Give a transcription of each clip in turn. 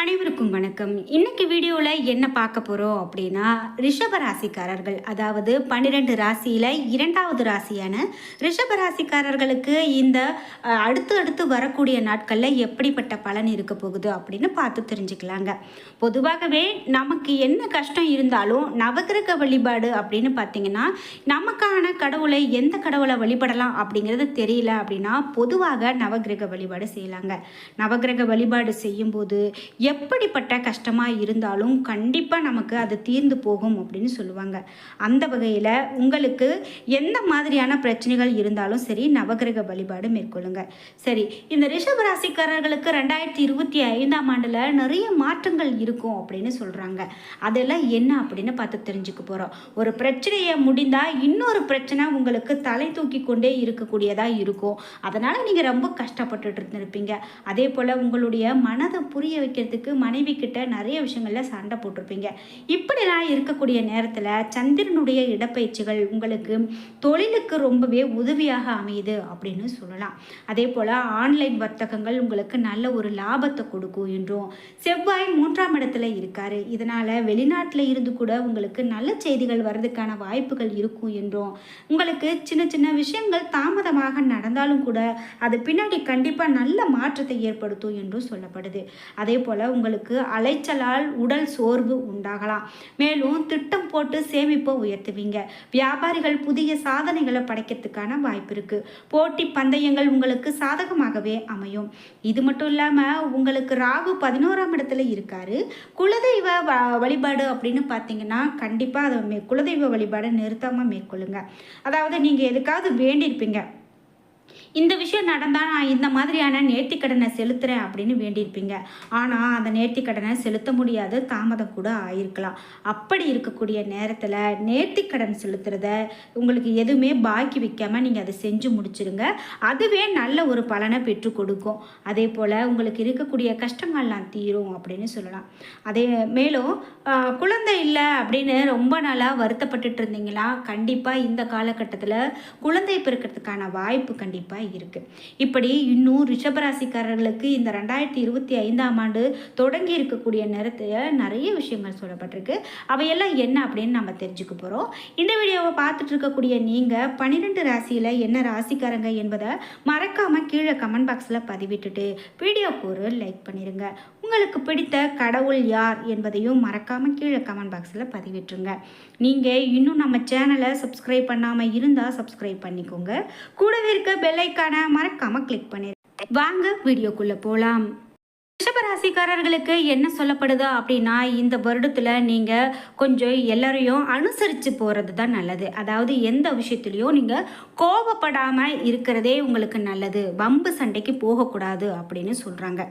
அனைவருக்கும் வணக்கம். இன்னைக்கு வீடியோவில் என்ன பார்க்க போகிறோம் அப்படின்னா ரிஷப ராசிக்காரர்கள் அதாவது பன்னிரெண்டு ராசியில் இரண்டாவது ராசியான ரிஷப ராசிக்காரர்களுக்கு இந்த அடுத்து அடுத்து வரக்கூடிய நாட்களில் எப்படிப்பட்ட பலன் இருக்க போகுது அப்படின்னு பார்த்து தெரிஞ்சுக்கலாங்க. பொதுவாகவே நமக்கு என்ன கஷ்டம் இருந்தாலும் நவகிரக வழிபாடு அப்படின்னு பார்த்தீங்கன்னா நமக்கான கடவுளை எந்த கடவுளை வழிபடலாம் அப்படிங்கிறது தெரியல அப்படின்னா பொதுவாக நவகிரக வழிபாடு செய்யலாங்க. நவகிரக வழிபாடு செய்யும்போது எப்படிப்பட்ட கஷ்டமாக இருந்தாலும் கண்டிப்பாக நமக்கு அது தீர்ந்து போகும் அப்படின்னு சொல்லுவாங்க. அந்த வகையில் உங்களுக்கு எந்த மாதிரியான பிரச்சனைகள் இருந்தாலும் சரி நவகிரக வழிபாடு மேற்கொள்ளுங்க. சரி இந்த ரிஷபராசிக்காரர்களுக்கு ரெண்டாயிரத்தி இருபத்தி ஐந்தாம் ஆண்டில் நிறைய மாற்றங்கள் இருக்கும் அப்படின்னு சொல்கிறாங்க அதெல்லாம் என்ன அப்படின்னு பார்த்து தெரிஞ்சுக்க போகிறோம் ஒரு பிரச்சனையை முடிந்தால் இன்னொரு பிரச்சனை உங்களுக்கு தலை தூக்கி கொண்டே இருக்கக்கூடியதாக இருக்கும். அதனால் நீங்கள் ரொம்ப கஷ்டப்பட்டுட்டு இருந்திருப்பீங்க. அதே போல் உங்களுடைய மனதை புரிய வைக்கிறதுக்கு மனைவி கிட்ட நிறைய விஷயங்கள்ல சண்டை போட்டிருப்பீங்க. இப்படிலாம் இருக்கக்கூடிய நேரத்தில் சந்திரனுடைய இடப்பயிற்சிகள் உங்களுக்கு தொழிலுக்கு ரொம்பவே உதவியாக அமையுது அப்படின்னு சொல்லலாம். அதே போல் ஆன்லைன் வர்த்தகங்கள் உங்களுக்கு நல்ல ஒரு லாபத்தை கொடுக்கும் என்றும் செவ்வாய் மூன்றாம் இடத்துல இருக்காரு. இதனால் வெளிநாட்டில் இருந்து கூட உங்களுக்கு நல்ல செய்திகள் வர்றதுக்கான வாய்ப்புகள் இருக்கும் என்றும் உங்களுக்கு சின்ன சின்ன விஷயங்கள் தாமதமாக நடந்தாலும் கூட அது பின்னாடி கண்டிப்பாக நல்ல மாற்றத்தை ஏற்படுத்தும் என்றும் சொல்லப்படுது. அதே போல் உங்களுக்கு அலைச்சலால் உடல் சோர்வு உண்டாகலாம். மேலும் திட்டம் போட்டு சேமிப்பை உயர்த்துவீங்க. வியாபாரிகள் புதிய சாதனைகளை படைக்கிறதுக்கான வாய்ப்பு இருக்குது போட்டி பந்தயங்கள் உங்களுக்கு சாதகமாகவே அமையும். இது மட்டும் இல்லாமல் உங்களுக்கு ராகு பதினோராம் இடத்துல இருக்காரு. குலதெய்வ வழிபாடு அப்படின்னு பார்த்தீங்கன்னா கண்டிப்பாக அதை குலதெய்வ வழிபாடை நிறுத்தாமல் மேற்கொள்ளுங்க. அதாவது நீங்கள் எதுக்காவது வேண்டியிருப்பீங்க. இந்த விஷயம் நடந்தால் நான் இந்த மாதிரியான நேர்த்திக்கடனை செலுத்துகிறேன் அப்படின்னு வேண்டியிருப்பீங்க. ஆனால் அந்த நேர்த்திக்கடனை செலுத்த முடியாத தாமதம் கூட ஆயிருக்கலாம். அப்படி இருக்கக்கூடிய நேரத்தில் நேர்த்திக்கடன் செலுத்துறத உங்களுக்கு எதுவுமே பாக்கி வைக்காமல் நீங்கள் அதை செஞ்சு முடிச்சிருங்க. அதுவே நல்ல ஒரு பலனை பெற்று கொடுக்கும். அதே போல் உங்களுக்கு இருக்கக்கூடிய கஷ்டங்கள்லாம் தீரும் அப்படின்னு சொல்லலாம். அதே மேலும் குழந்தை இல்லை அப்படின்னு ரொம்ப நாளாக வருத்தப்பட்டுட்டு இருந்தீங்களா? கண்டிப்பாக இந்த காலகட்டத்தில் குழந்தை பிறக்கிறதுக்கான வாய்ப்பு கண்டிப்பாக இருக்குது இப்படி இன்னும் ரிஷபராசிக்காரர்களுக்கு இந்த ரெண்டாயிரத்தி இருபத்தி ஐந்தாம் ஆண்டு தொடங்கி இருக்கக்கூடிய நேரத்தில் நிறைய விஷயங்கள் சொல்லப்பட்டிருக்கு. அவையெல்லாம் என்ன அப்படின்னு நம்ம தெரிஞ்சுக்க போகிறோம் இந்த வீடியோவை பார்த்துட்டு இருக்கக்கூடிய நீங்கள் பன்னிரெண்டு ராசியில் என்ன ராசிக்காரங்க என்பதை மறக்காமல் கீழே கமெண்ட் பாக்ஸில் பதிவிட்டுட்டு வீடியோக்கு ஒரு லைக் பண்ணிடுங்க உங்களுக்கு பிடித்த கடவுள் யார் என்பதையும் மறக்காமல் கீழே கமெண்ட் பாக்ஸில் பதிவிட்டுருங்க. நீங்கள் இன்னும் நம்ம சேனலை சப்ஸ்கிரைப் பண்ணாமல் இருந்தால் சப்ஸ்கிரைப் பண்ணிக்கோங்க. கூடவே இருக்க பெல்லைக்கான மறக்காமல் கிளிக் பண்ணிடுங்க வாங்க வீடியோக்குள்ளே போகலாம் ரிஷபராசிக்காரர்களுக்கு என்ன சொல்லப்படுது அப்படின்னா இந்த வருடத்தில் நீங்கள் கொஞ்சம் எல்லாரையும் அனுசரித்து போகிறது தான் நல்லது. அதாவது எந்த விஷயத்துலையும் நீங்கள் கோபப்படாமல் இருக்கிறதே உங்களுக்கு நல்லது. வம்பு சண்டைக்கு போகக்கூடாது அப்படின்னு சொல்கிறாங்க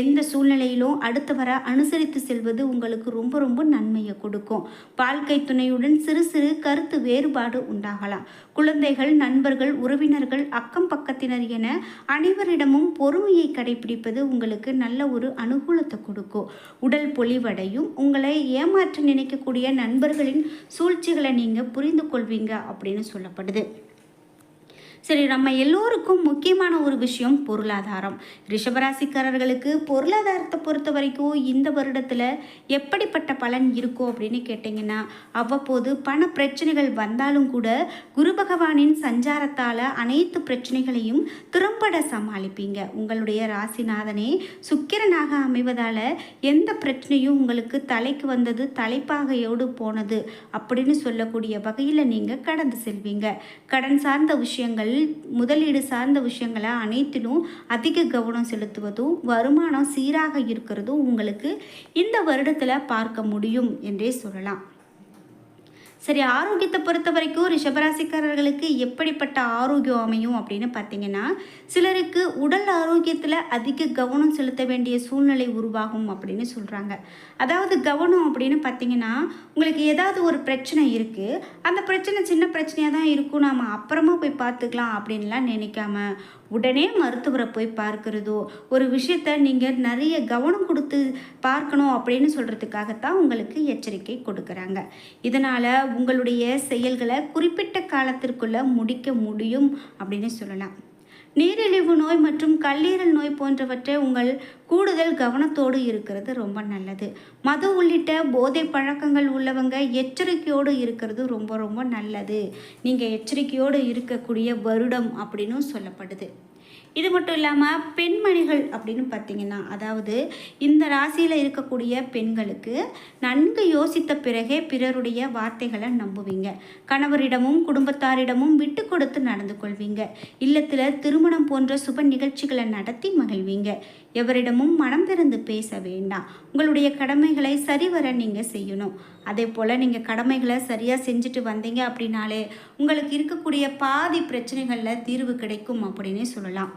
எந்த சூழ்நிலையிலும் அடுத்து வர அனுசரித்து செல்வது உங்களுக்கு ரொம்ப ரொம்ப நன்மையை கொடுக்கும். வாழ்க்கை துணையுடன் சிறு சிறு கருத்து வேறுபாடு உண்டாகலாம். குழந்தைகள் நண்பர்கள் உறவினர்கள் அக்கம் பக்கத்தினர் என அனைவரிடமும் பொறுமையை கடைபிடிப்பது உங்களுக்கு நல்ல ஒரு அனுகூலத்தை கொடுக்கும். உடல் பொலிவடையும். உங்களை ஏமாற்ற நினைக்கக்கூடிய நண்பர்களின் சூழ்ச்சிகளை நீங்கள் புரிந்து கொள்வீங்க அப்படின்னு சொல்லப்படுது. சரி நம்ம எல்லோருக்கும் முக்கியமான ஒரு விஷயம் பொருளாதாரம். ரிஷபராசிக்காரர்களுக்கு பொருளாதாரத்தை பொறுத்த வரைக்கும் இந்த வருடத்தில் எப்படிப்பட்ட பலன் இருக்கும் அப்படின்னு கேட்டிங்கன்னா அவ்வப்போது பண பிரச்சனைகள் வந்தாலும் கூட குரு பகவானின் சஞ்சாரத்தால் அனைத்து பிரச்சனைகளையும் திறம்பட சமாளிப்பீங்க. உங்களுடைய ராசிநாதனே சுக்கிரனாக அமைவதால் எந்த பிரச்சனையும் உங்களுக்கு தலைக்கு வந்தது தலைப்பாகையோடு போனது அப்படின்னு சொல்லக்கூடிய வகையில் நீங்கள் கடந்து செல்வீங்க. கடன் சார்ந்த விஷயங்கள் முதலீடு சார்ந்த விஷயங்களை அனைத்திலும் அதிக கவனம் செலுத்துவதும் வருமானம் சீராக இருக்கிறதும் உங்களுக்கு இந்த வருடத்தில் பார்க்க முடியும் என்றே சொல்லலாம். சரி ஆரோக்கியத்தை பொறுத்த வரைக்கும் ரிஷபராசிக்காரர்களுக்கு எப்படிப்பட்ட ஆரோக்கியம் அமையும் அப்படின்னு பார்த்தீங்கன்னா சிலருக்கு உடல் ஆரோக்கியத்தில் அதிக கவனம் செலுத்த வேண்டிய சூழ்நிலை உருவாகும் அப்படின்னு சொல்கிறாங்க அதாவது கவனம் அப்படின்னு பார்த்தீங்கன்னா உங்களுக்கு ஏதாவது ஒரு பிரச்சனை இருக்குது அந்த பிரச்சனை சின்ன பிரச்சனையாக தான் இருக்கும். நாம் அப்புறமா போய் பார்த்துக்கலாம் அப்படின்லாம் நினைக்காம உடனே மருத்துவரை போய் பார்க்கிறதோ ஒரு விஷயத்த நீங்கள் நிறைய கவனம் கொடுத்து பார்க்கணும் அப்படின்னு சொல்கிறதுக்காகத்தான் உங்களுக்கு எச்சரிக்கை கொடுக்குறாங்க. இதனால் உங்களுடைய செயல்களை குறிப்பிட்ட காலத்திற்குள்ளே முடிக்க முடியும் அப்படின்னு சொல்லலாம். நீரிழிவு நோய் மற்றும் கல்லீரல் நோய் போன்றவற்றை உங்கள் கூடுதல் கவனத்தோடு இருக்கிறது ரொம்ப நல்லது. மது உள்ளிட்ட போதை பழக்கங்கள் உள்ளவங்க எச்சரிக்கையோடு இருக்கிறது ரொம்ப ரொம்ப நல்லது. நீங்கள் எச்சரிக்கையோடு இருக்கக்கூடிய வருடம் அப்படின்னு சொல்லப்படுது. இது மட்டும் இல்லாமல் பெண்மணிகள் அப்படின்னு பார்த்தீங்கன்னா அதாவது இந்த ராசியில் இருக்கக்கூடிய பெண்களுக்கு நன்கு யோசித்த பிறகே பிறருடைய வார்த்தைகளை நம்புவீங்க. கணவரிடமும் குடும்பத்தாரிடமும் விட்டு கொடுத்து நடந்து கொள்வீங்க. இல்லத்தில் திருமணம் போன்ற சுப நிகழ்ச்சிகளை நடத்தி மகிழ்வீங்க. எவரிடமும் மனம் திறந்து பேச வேண்டாம். உங்களுடைய கடமைகளை சரிவர நீங்கள் செய்யணும். அதே போல் நீங்கள் கடமைகளை சரியாக செஞ்சுட்டு வந்தீங்க அப்படின்னாலே உங்களுக்கு இருக்கக்கூடிய பாதி பிரச்சனைகளில் தீர்வு கிடைக்கும் அப்படின்னே சொல்லலாம்.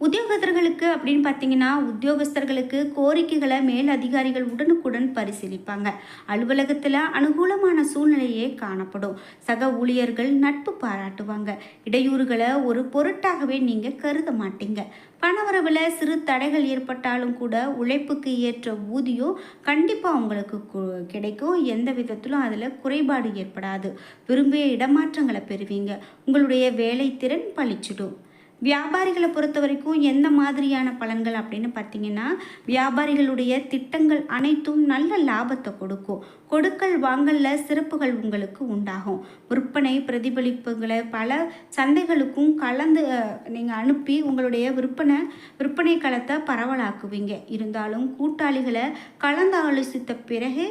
உத்தியோகத்தர்களுக்கு அப்படின்னு பார்த்தீங்கன்னா உத்தியோகஸ்தர்களுக்கு கோரிக்கைகளை மேல் அதிகாரிகள் உடனுக்குடன் பரிசீலிப்பாங்க. அலுவலகத்தில் அனுகூலமான சூழ்நிலையே காணப்படும். சக ஊழியர்கள் நட்பு பாராட்டுவாங்க. இடையூறுகளை ஒரு பொருட்டாகவே நீங்கள் கருத மாட்டீங்க. பணவரவில் சிறு தடைகள் ஏற்பட்டாலும் கூட உழைப்புக்கு ஏற்ற ஊதியம் கண்டிப்பாக உங்களுக்கு கு- கிடைக்கும். எந்த விதத்திலும் அதில் குறைபாடு ஏற்படாது. விரும்பிய இடமாற்றங்களை பெறுவீங்க. உங்களுடைய வேலை திறன் பளிச்சிடும் வியாபாரிகளை பொறுத்த வரைக்கும் எந்த மாதிரியான பலன்கள் அப்படின்னு பார்த்தீங்கன்னா வியாபாரிகளுடைய திட்டங்கள் அனைத்தும் நல்ல லாபத்தை கொடுக்கும். கொடுக்கல் வாங்கல்ல சிறப்புகள் உங்களுக்கு உண்டாகும். விற்பனை பிரதிபலிப்புகளை பல சந்தைகளுக்கும் கலந்து நீங்கள் அனுப்பி உங்களுடைய விற்பனை விற்பனை களத்தை பரவலாக்குவீங்க. இருந்தாலும் கூட்டாளிகளை கலந்து ஆலோசித்த பிறகு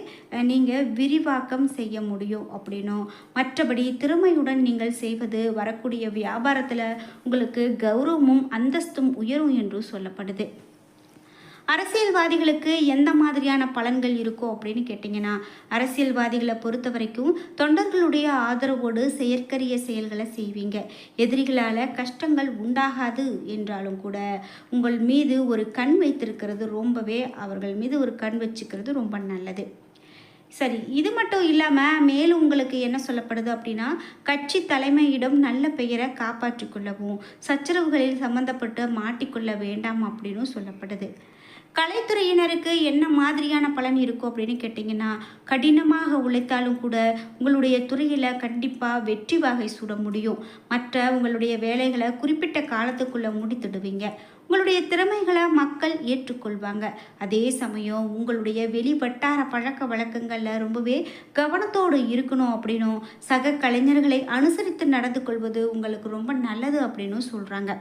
நீங்கள் விரிவாக்கம் செய்ய முடியும் அப்படின்னும். மற்றபடி திறமையுடன் நீங்கள் செய்வது வரக்கூடிய வியாபாரத்தில் உங்களுக்கு கௌரவமும் அந்தஸ்தும் உயரும் என்று சொல்லப்படுது. அரசியல்வாதிகளுக்கு எந்த மாதிரியான பலன்கள் இருக்கும் அப்படின்னு கேட்டிங்கன்னா அரசியல்வாதிகளை பொறுத்த வரைக்கும் தொண்டர்களுடைய ஆதரவோடு செயற்கரிய செயல்களை செய்வீங்க. எதிரிகளால் கஷ்டங்கள் உண்டாகாது என்றாலும் கூட உங்கள் மீது ஒரு கண் வைத்திருக்கிறது ரொம்பவே அவர்கள் மீது ஒரு கண் வச்சுக்கிறது ரொம்ப நல்லது. சரி இது மட்டும் இல்லாமல் மேலும் உங்களுக்கு என்ன சொல்லப்படுது அப்படின்னா கட்சி தலைமையிடம் நல்ல பெயரை காப்பாற்றிக் கொள்ளவும் சச்சரவுகளில் சம்மந்தப்பட்டு மாட்டிக்கொள்ள வேண்டாம் அப்படின்னு சொல்லப்படுது. கலைத்துறையினருக்கு என்ன மாதிரியான பலன் இருக்கும் அப்படின்னு கேட்டிங்கன்னா கடினமாக உழைத்தாலும் கூட உங்களுடைய துறையில் கண்டிப்பாக வெற்றி வாகை சூட முடியும். மற்ற உங்களுடைய வேலைகளை குறிப்பிட்ட காலத்துக்குள்ளே முடித்துடுவீங்க. உங்களுடைய திறமைகளை மக்கள் ஏற்றுக்கொள்வாங்க. அதே சமயம் உங்களுடைய வெளி வட்டார பழக்க வழக்கங்களில் ரொம்பவே கவனத்தோடு இருக்கணும் அப்படின்னும் சக கலைஞர்களை அனுசரித்து நடந்து கொள்வது உங்களுக்கு ரொம்ப நல்லது அப்படின்னும் சொல்கிறாங்க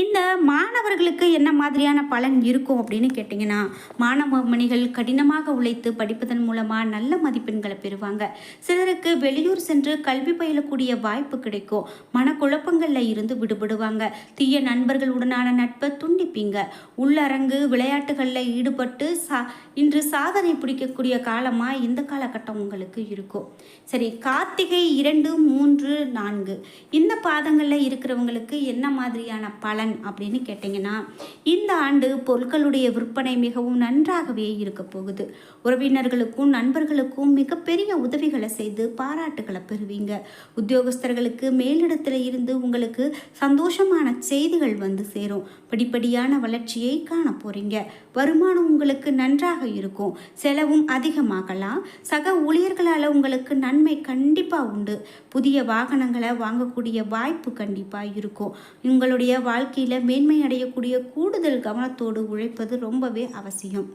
இந்த மாணவர்களுக்கு என்ன மாதிரியான பலன் இருக்கும் அப்படின்னு கேட்டிங்கன்னா மாணவ மணிகள் கடினமாக உழைத்து படிப்பதன் மூலமாக நல்ல மதிப்பெண்களை பெறுவாங்க. சிலருக்கு வெளியூர் சென்று கல்வி பயிலக்கூடிய வாய்ப்பு கிடைக்கும். மனக்குழப்பங்களில் இருந்து விடுபடுவாங்க. தீய நண்பர்களுடனான நட்பை துண்டிப்பீங்க. உள்ளரங்கு விளையாட்டுகளில் ஈடுபட்டு சா இன்று சாதனை பிடிக்கக்கூடிய காலமாக இந்த காலகட்டம் உங்களுக்கு இருக்கும். சரி கார்த்திகை இரண்டு மூன்று நான்கு. இந்த பாதங்களில் இருக்கிறவங்களுக்கு என்ன மாதிரியான பலன் அப்படின்னு கேட்டிங்கன்னா இந்த ஆண்டு பொருட்களுடைய விற்பனை மிகவும் நன்றாகவே இருக்க போகுது. உறவினர்களுக்கும் நண்பர்களுக்கும் மிகப்பெரிய உதவிகளை செய்து பாராட்டுகளை பெறுவீங்க. உத்தியோகஸ்தர்களுக்கு மேலிடத்தில் இருந்து உங்களுக்கு சந்தோஷமான செய்திகள் வந்து சேரும். படிப்படியான வளர்ச்சியை காண போறீங்க. வருமானம் உங்களுக்கு நன்றாக இருக்கும். செலவும் அதிகமாகலாம். சக ஊழியர்களால் உங்களுக்கு நன்மை கண்டிப்பாக உண்டு. புதிய வாகனங்களை வாங்கக்கூடிய வாய்ப்பு கண்டிப்பாக இருக்கும். உங்களுடைய வாழ்க்கை வாழ்க்கையில் மேன்மை அடையக்கூடிய கூடுதல் கவனத்தோடு உழைப்பது ரொம்பவே அவசியம்.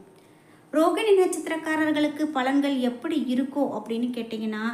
ரோகிணி நட்சத்திரக்காரர்களுக்கு பலன்கள் எப்படி இருக்கும் அப்படின்னு கேட்டிங்கன்னா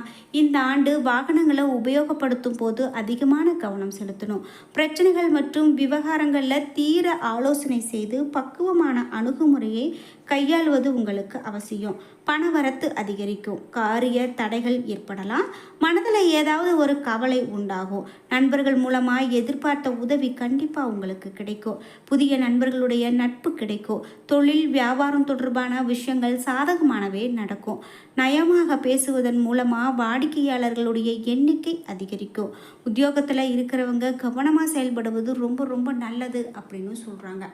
இந்த ஆண்டு வாகனங்களை உபயோகப்படுத்தும் போது அதிகமான கவனம் செலுத்தணும். பிரச்சனைகள் மற்றும் விவகாரங்களில் தீர ஆலோசனை செய்து பக்குவமான அணுகுமுறையை கையாள்வது உங்களுக்கு அவசியம். பணவரத்து அதிகரிக்கும். காரிய தடைகள் ஏற்படலாம். மனதில் ஏதாவது ஒரு கவலை உண்டாகும். நண்பர்கள் மூலமாக எதிர்பார்த்த உதவி கண்டிப்பாக உங்களுக்கு கிடைக்கும். புதிய நண்பர்களுடைய நட்பு கிடைக்கும். தொழில் வியாபாரம் தொடர்பான விஷயங்கள் சாதகமானவே நடக்கும். நயமாக பேசுவதன் மூலமாக வாடிக்கையாளர்களுடைய எண்ணிக்கை அதிகரிக்கும். உத்தியோகத்தில் இருக்கிறவங்க கவனமாக செயல்படுவது ரொம்ப ரொம்ப நல்லது அப்படின்னு சொல்கிறாங்க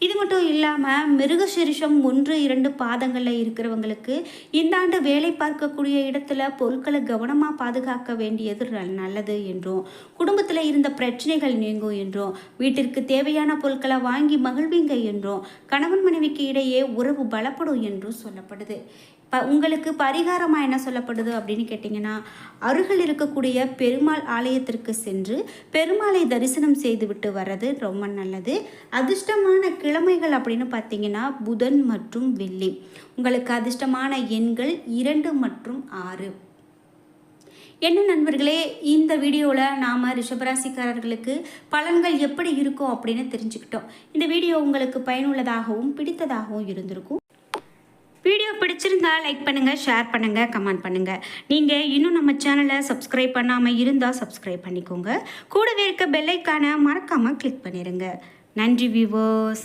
இது மட்டும் இல்லாமல் மிருகசரிஷம் ஒன்று இரண்டு பாதங்களில் இருக்கிறவங்களுக்கு இந்த ஆண்டு வேலை பார்க்கக்கூடிய இடத்துல பொருட்களை கவனமாக பாதுகாக்க வேண்டியது நல்லது என்றும் குடும்பத்தில் இருந்த பிரச்சனைகள் நீங்கும் என்றும் வீட்டிற்கு தேவையான பொருட்களை வாங்கி மகிழ்வீங்க என்றும் கணவன் மனைவிக்கு இடையே உறவு பலப்படும் என்றும் சொல்லப்படுது. ப உங்களுக்கு பரிகாரமாக என்ன சொல்லப்படுது அப்படின்னு கேட்டிங்கன்னா அருகில் இருக்கக்கூடிய பெருமாள் ஆலயத்திற்கு சென்று பெருமாளை தரிசனம் செய்துவிட்டு வர்றது ரொம்ப நல்லது. அதிர்ஷ்டமான கிழமைகள் அப்படின்னு பார்த்தீங்கன்னா புதன் மற்றும் வெள்ளி. உங்களுக்கு அதிர்ஷ்டமான எண்கள் இரண்டு மற்றும் ஆறு. என்ன நண்பர்களே இந்த வீடியோவில் நாம் ரிஷபராசிக்காரர்களுக்கு பலன்கள் எப்படி இருக்கும் அப்படின்னு தெரிஞ்சுக்கிட்டோம். இந்த வீடியோ உங்களுக்கு பயனுள்ளதாகவும் பிடித்ததாகவும் இருந்திருக்கும். வீடியோ பிடிச்சிருந்தா லைக் பண்ணுங்கள் ஷேர் பண்ணுங்கள் கமெண்ட் பண்ணுங்கள் நீங்கள் இன்னும் நம்ம சேனலை சப்ஸ்கிரைப் பண்ணாமல் இருந்தால் சப்ஸ்கிரைப் பண்ணிக்கோங்க. கூடவே இருக்க பெல்லைக்கான மறக்காமல் கிளிக் பண்ணிடுங்க நன்றி வியூவர்ஸ்